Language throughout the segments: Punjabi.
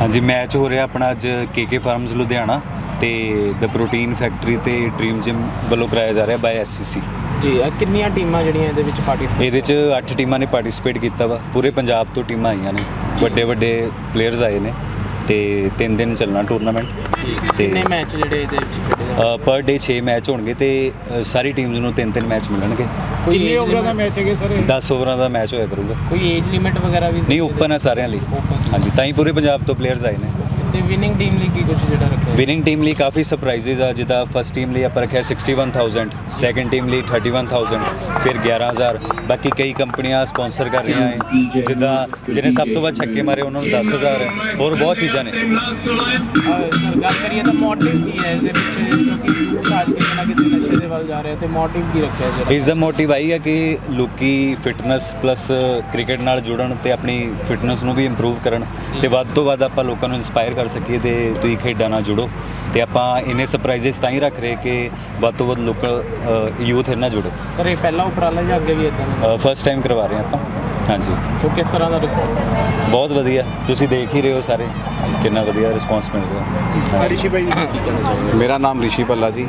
ਹਾਂਜੀ ਮੈਚ ਹੋ ਰਿਹਾ ਆਪਣਾ ਅੱਜ ਕੇਕੇ ਫਾਰਮਸ ਲੁਧਿਆਣਾ ਤੇ ਦ ਪ੍ਰੋਟੀਨ ਫੈਕਟਰੀ ਤੇ ਡ੍ਰੀਮ ਜਿਮ ਵੱਲੋਂ ਕਰਾਇਆ ਜਾ ਰਿਹਾ ਬਾਈ ਐਸਸੀਸੀ ਜੀ ਇਹ ਕਿੰਨੀਆਂ ਟੀਮਾਂ ਜਿਹੜੀਆਂ ਇਹਦੇ ਵਿੱਚ ਪਾਰਟਿਸਿਪੇਟ ਇਹਦੇ ਚ 8 ਟੀਮਾਂ ਨੇ ਪਾਰਟਿਸਿਪੇਟ ਕੀਤਾ ਵਾ। ਪੂਰੇ ਪੰਜਾਬ ਤੋਂ ਟੀਮਾਂ ਆਈਆਂ ਨੇ। ਵੱਡੇ ਵੱਡੇ ਪਲੇਅਰਸ ਆਏ ਨੇ। ਤੇ 3 ਦਿਨ ਚੱਲਣਾ ਟੂਰਨਾਮੈਂਟ ਤੇ ਕਿੰਨੇ ਮੈਚ ਜਿਹੜੇ ਇਹਦੇ ਵਿੱਚ ਖੇਡੇ ਜਾਣਗੇ? ਪਰ ਡੇ 6 ਮੈਚ ਹੋਣਗੇ ਤੇ ਅ, ਸਾਰੀ ਟੀਮਸ ਨੂੰ 3-3 ਮੈਚ ਮਿਲਣਗੇ। ਕੋਈ ਕਿੰਨੇ age ਓਵਰਾਂ ਦਾ limit- ਮੈਚ ਹੈਗੇ ਸਰ? ਇਹ 10 ਓਵਰਾਂ ਦਾ ਮੈਚ ਹੋਇਆ ਕਰੂਗਾ। ਕੋਈ ਏਜ ਲਿਮਿਟ ਵਗੈਰਾ ਵੀ ਨਹੀਂ ਓਪਨ ਹੈ ਸਾਰਿਆਂ ਲਈ। Open। ਹਾਂਜੀ ਤਾਂ ਹੀ ਪੂਰੇ ਪੰਜਾਬ ਤੋਂ ਪਲੇਅਰਸ ਆਏ ਨੇ। ਤੇ ਵਿਨਿੰਗ ਟੀਮ ਲਈ ਕੀ ਕੁਝ ਜਿਹੜਾ ਰੱਖਿਆ ਹੈ? ਵਿਨਿੰਗ ਟੀਮ ਲਈ ਕਾਫੀ ਸਰਪ੍ਰਾਈਜ਼ਸ ਆ ਜਿੱਦਾਂ ਫਸਟ ਟੀਮ ਲਈ ਆਪਾਂ ਰੱਖਿਆ 61000 ਸੈਕੰਡ ਟੀਮ ਲਈ 31000 ਫਿਰ 11000 ਬਾਕੀ ਕਈ ਕੰਪਨੀਆਂ ਸਪਾਂਸਰ ਕਰ ਰਹੀਆਂ ਹੈ ਜਿੱਦਾਂ ਜਿਹਨੇ ਸਭ ਤੋਂ ਵੱਧ ਛੱਕੇ ਮਾਰੇ ਉਹਨਾਂ ਨੂੰ 10000 ਹੈ। ਹੋਰ ਬਹੁਤ ਚੀਜ਼ਾਂ ਨੇ। ਅਹ ਸਰ ਗੱਲ ਕਰੀਏ ਤਾਂ ਮੋਟਿਵ ਕੀ ਹੈ ਇਹਦੇ ਵਿੱਚ? ਕਿਉਂਕਿ ਜਾ ਰਿਹਾ ਤੇ ਮੋਟਿਵ ਕੀ ਰੱਖਿਆ ਜਿਹੜਾ? ਇਸ ਦਾ ਮੋਟਿਵ ਆਈ ਹੈ ਕਿ ਲੋਕੀ ਫਿਟਨੈਸ ਪਲੱਸ ਕ੍ਰਿਕਟ ਨਾਲ ਜੁੜਨ ਤੇ ਆਪਣੀ ਫਿਟਨੈਸ ਨੂੰ ਵੀ ਇੰਪਰੂਵ ਕਰਨ ਤੇ ਵੱਧ ਤੋਂ ਵੱਧ ਆਪਾਂ ਲੋਕਾਂ ਨੂੰ ਇਨਸਪਾਇਰ ਕਰ ਸਕੀਏ ਤੇ ਤੁਸੀਂ ਖੇਡਾਂ ਨਾਲ ਜੁੜੋ ਤੇ ਆਪਾਂ ਇਹਨੇ ਸਰਪ੍ਰਾਈਜ਼ਸ ਤਾਂ ਹੀ ਰੱਖ ਰਹੇ ਕਿ ਵੱਧ ਤੋਂ ਵੱਧ ਲੋਕਲ ਯੂਥ ਇਹਨਾਂ ਜੁੜੇ। ਸਰ ਇਹ ਪਹਿਲਾ ਉਪਰਾਲਾ ਜਾਂ ਅੱਗੇ ਵੀ ਇਦਾਂ ਫਸਟ ਟਾਈਮ ਕਰਵਾ ਰਹੇ ਹਾਂ ਆਪਾਂ। ਹਾਂਜੀ। ਸੋ ਕਿਸ ਤਰ੍ਹਾਂ ਦਾ ਰਿਸਪੌਂਸ ਬਹੁਤ ਵਧੀਆ। ਤੁਸੀਂ ਦੇਖ ਹੀ ਰਹੇ ਹੋ ਸਾਰੇ। ਕਿੰਨਾ ਵਧੀਆ ਰਿਸਪਾਂਸ ਮਿਲ ਰਿਹਾ। ਰਿਸ਼ੀ ਭਾਈ ਮੇਰਾ ਨਾਮ ਰਿਸ਼ੀ ਭੱਲਾ ਜੀ।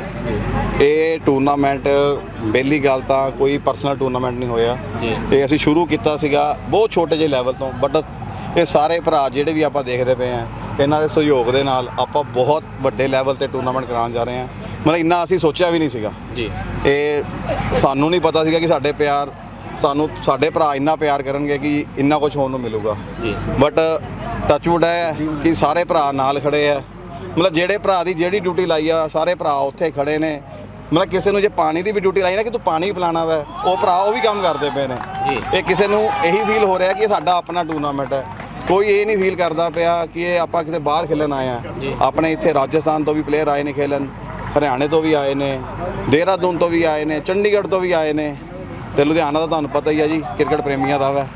ਇਹ ਟੂਰਨਾਮੈਂਟ ਪਹਿਲੀ ਗੱਲ ਤਾਂ ਕੋਈ ਪਰਸਨਲ ਟੂਰਨਾਮੈਂਟ ਨਹੀਂ ਹੋਇਆ। ਇਹ ਅਸੀਂ ਸ਼ੁਰੂ ਕੀਤਾ ਸੀਗਾ ਬਹੁਤ ਛੋਟੇ ਜਿਹੇ ਲੈਵਲ ਤੋਂ ਬਟ ਇਹ ਸਾਰੇ ਭਰਾ ਜਿਹੜੇ ਵੀ ਆਪਾਂ ਦੇਖਦੇ ਪਏ ਆ ਇਹਨਾਂ ਦੇ ਸਹਿਯੋਗ ਦੇ ਨਾਲ ਆਪਾਂ ਬਹੁਤ ਵੱਡੇ ਲੈਵਲ ਤੇ ਟੂਰਨਾਮੈਂਟ ਕਰਾਉਣ ਜਾ ਰਹੇ ਹਾਂ ਮਤਲਬ ਇੰਨਾ ਅਸੀਂ ਸੋਚਿਆ ਵੀ ਨਹੀਂ ਸੀਗਾ। ਜੀ। ਇਹ ਸਾਨੂੰ ਨਹੀਂ ਪਤਾ ਸੀਗਾ ਕਿ ਸਾਡੇ ਪਿਆਰ ਸਾਨੂੰ ਸਾਡੇ ਭਰਾ ਇੰਨਾ ਪਿਆਰ ਕਰਨਗੇ ਕਿ ਇੰਨਾ ਕੁਝ ਹੋਣ ਨੂੰ ਮਿਲੂਗਾ। ਜੀ। ਬਟ ਟੱਚਵੁੱਡ ਹੈ ਕਿ ਸਾਰੇ ਭਰਾ ਨਾਲ ਖੜੇ ਆ। ਮਤਲਬ ਜਿਹੜੇ ਭਰਾ ਦੀ ਜਿਹੜੀ ਡਿਊਟੀ ਲਾਈ ਆ ਸਾਰੇ ਭਰਾ ਉੱਥੇ ਖੜੇ ਨੇ। ਮਤਲਬ ਕਿਸੇ ਨੂੰ ਜੇ ਪਾਣੀ ਦੀ ਵੀ ਡਿਊਟੀ ਲਾਈ ਨਾ ਕਿ ਤੂੰ ਪਾਣੀ ਪਿਲਾਣਾ ਵਾ ਉਹ ਭਰਾ ਉਹ ਵੀ ਕੰਮ ਕਰਦੇ ਪਏ ਨੇ। ਜੀ। ਇਹ ਕਿਸੇ ਨੂੰ ਇਹੀ ਫੀਲ ਹੋ ਰਿਹਾ ਕਿ ਇਹ ਸਾਡਾ ਆਪਣਾ ਟੂਰਨਾਮੈਂਟ ਹੈ। ਕੋਈ ਇਹ ਨਹੀਂ ਫੀਲ ਕਰਦਾ ਪਿਆ ਕਿ ਇਹ ਆਪਾਂ ਕਿਤੇ ਬਾਹਰ ਖੇਲਣ ਆਏ ਆ। ਆਪਣੇ ਇੱਥੇ ਰਾਜਸਥਾਨ ਤੋਂ ਵੀ ਪਲੇਅਰ ਆਏ ਨੇ ਖੇਲਣ ਹਰਿਆਣੇ ਤੋਂ ਵੀ ਆਏ ਨੇ ਦੇਹਰਾਦੂਨ ਤੋਂ ਵੀ ਆਏ ਨੇ ਚੰਡੀਗੜ੍ਹ ਤੋਂ ਵੀ ਆਏ ਨੇ। ਤੇ ਲੁਧਿਆਣਾ ਦਾ ਤੁਹਾਨੂੰ ਪਤਾ ਹੀ ਆ ਜੀ ਕ੍ਰਿਕਟ ਪ੍ਰੇਮੀਆਂ ਦਾ ਵਾ।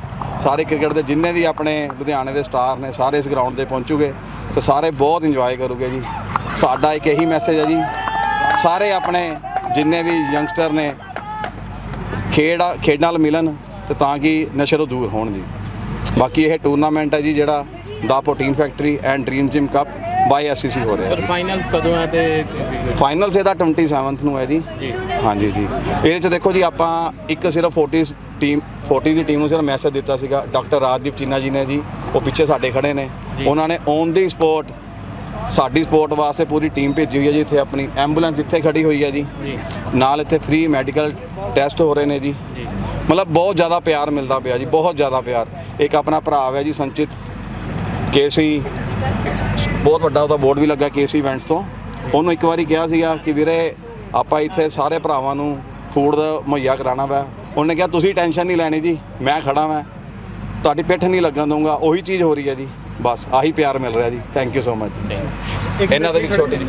ਸਾਰੇ ਕ੍ਰਿਕਟ ਦੇ ਜਿੰਨੇ ਵੀ ਆਪਣੇ ਲੁਧਿਆਣੇ ਦੇ ਸਟਾਰ ਨੇ ਸਾਰੇ ਇਸ ਗਰਾਊਂਡ ਤੇ ਪਹੁੰਚੂਗੇ। ਤੇ ਸਾਰੇ ਬਹੁਤ ਇੰਜੋਏ ਕਰੂਗੇ ਜੀ। ਸਾਡਾ ਇੱਕ ਇਹੀ ਮੈਸੇਜ ਹੈ ਜੀ। ਸਾਰੇ ਆਪਣੇ ਜਿੰਨੇ ਵੀ ਯੰਗਸਟਰ ਨੇ ਖੇਡ ਖੇਡ ਨਾਲ ਮਿਲਣ ਤੇ ਤਾਂ ਕਿ ਨਸ਼ੇ ਤੋਂ ਦੂਰ ਹੋਣ ਜੀ। ਬਾਕੀ ਇਹ ਟੂਰਨਾਮੈਂਟ ਹੈ ਜੀ ਜਿਹੜਾ the protein factory and dream gym cup by SCC ਹੋ ਰਿਹਾ ਸਰ ਹੈ ਫਾਈਨਲਸ ਕਦੋਂ ਹੈ ਤੇ ਫਾਈਨਲਸ ਇਹਦਾ 27th ਨੂੰ ਹੈ ਜੀ। ਜੀ। ਹਾਂਜੀ ਜੀ। ਇਹਦੇ ਚ ਦੇਖੋ ਜੀ ਆਪਾਂ ਇੱਕ ਸਿਰਫ 40 ਟੀਮ 40 ਦੀ ਟੀਮ ਨੂੰ ਸਿਰਫ ਮੈਸੇਜ ਦਿੱਤਾ ਸੀਗਾ। ਡਾਕਟਰ ਰਾਜਦੀਪ ਚੀਨਾ ਜੀ ਨੇ ਜੀ ਉਹ ਪਿੱਛੇ ਸਾਡੇ ਖੜੇ ਨੇ। ਉਹਨਾਂ ਨੇ ਔਨ ਦੀ ਸਪੋਰਟ ਸਾਡੀ ਸਪੋਰਟ ਵਾਸਤੇ ਪੂਰੀ ਟੀਮ ਭੇਜੀ ਹੋਈ ਹੈ ਜੀ ਇੱਥੇ ਆਪਣੀ ਐਂਬੂਲੈਂਸ ਇੱਥੇ ਖੜੀ ਹੋਈ ਹੈ ਜੀ। ਨਾਲ ਇੱਥੇ ਫ੍ਰੀ ਮੈਡੀਕਲ ਟੈਸਟ ਹੋ ਰਹੇ ਨੇ ਜੀ। ਮਤਲਬ ਬਹੁਤ ਜ਼ਿਆਦਾ ਪਿਆਰ ਮਿਲਦਾ ਪਿਆ ਜੀ ਬਹੁਤ ਜ਼ਿਆਦਾ ਪਿਆਰ। ਇੱਕ ਆਪਣਾ ਭਰਾ ਹੈ ਜੀ ਸੰਚਿਤ ਕੇਸੀ ਬਹੁਤ ਵੱਡਾ ਉਹਦਾ ਬੋਰਡ ਵੀ ਲੱਗਾ ਕੇਸੀ ਇਵੈਂਟਸ ਤੋਂ। ਉਹਨੂੰ ਇੱਕ ਵਾਰੀ ਕਿਹਾ ਸੀਗਾ ਕਿ ਵੀਰੇ ਆਪਾਂ ਇੱਥੇ ਸਾਰੇ ਭਰਾਵਾਂ ਨੂੰ ਫੂਡ ਮੁਹੱਈਆ ਕਰਾਉਣਾ ਵਾ। ਉਹਨੇ ਕਿਹਾ ਤੁਸੀਂ ਟੈਨਸ਼ਨ ਨਹੀਂ ਲੈਣੀ ਜੀ ਮੈਂ ਖੜਾ ਵਾਂ। ਤੁਹਾਡੀ ਪਿੱਠ ਨਹੀਂ ਲੱਗਣ ਦਊਂਗਾ। ਉਹੀ ਚੀਜ਼ ਹੋ ਰਹੀ ਹੈ ਜੀ। ਬਸ ਆਹੀ ਪਿਆਰ ਮਿਲ ਰਿਹਾ ਜੀ। ਥੈਂਕ ਯੂ ਸੋ ਮਚ ਇਹਨਾਂ ਦਾ ਵੀ ਛੋਟੀ ਜਿਹੀ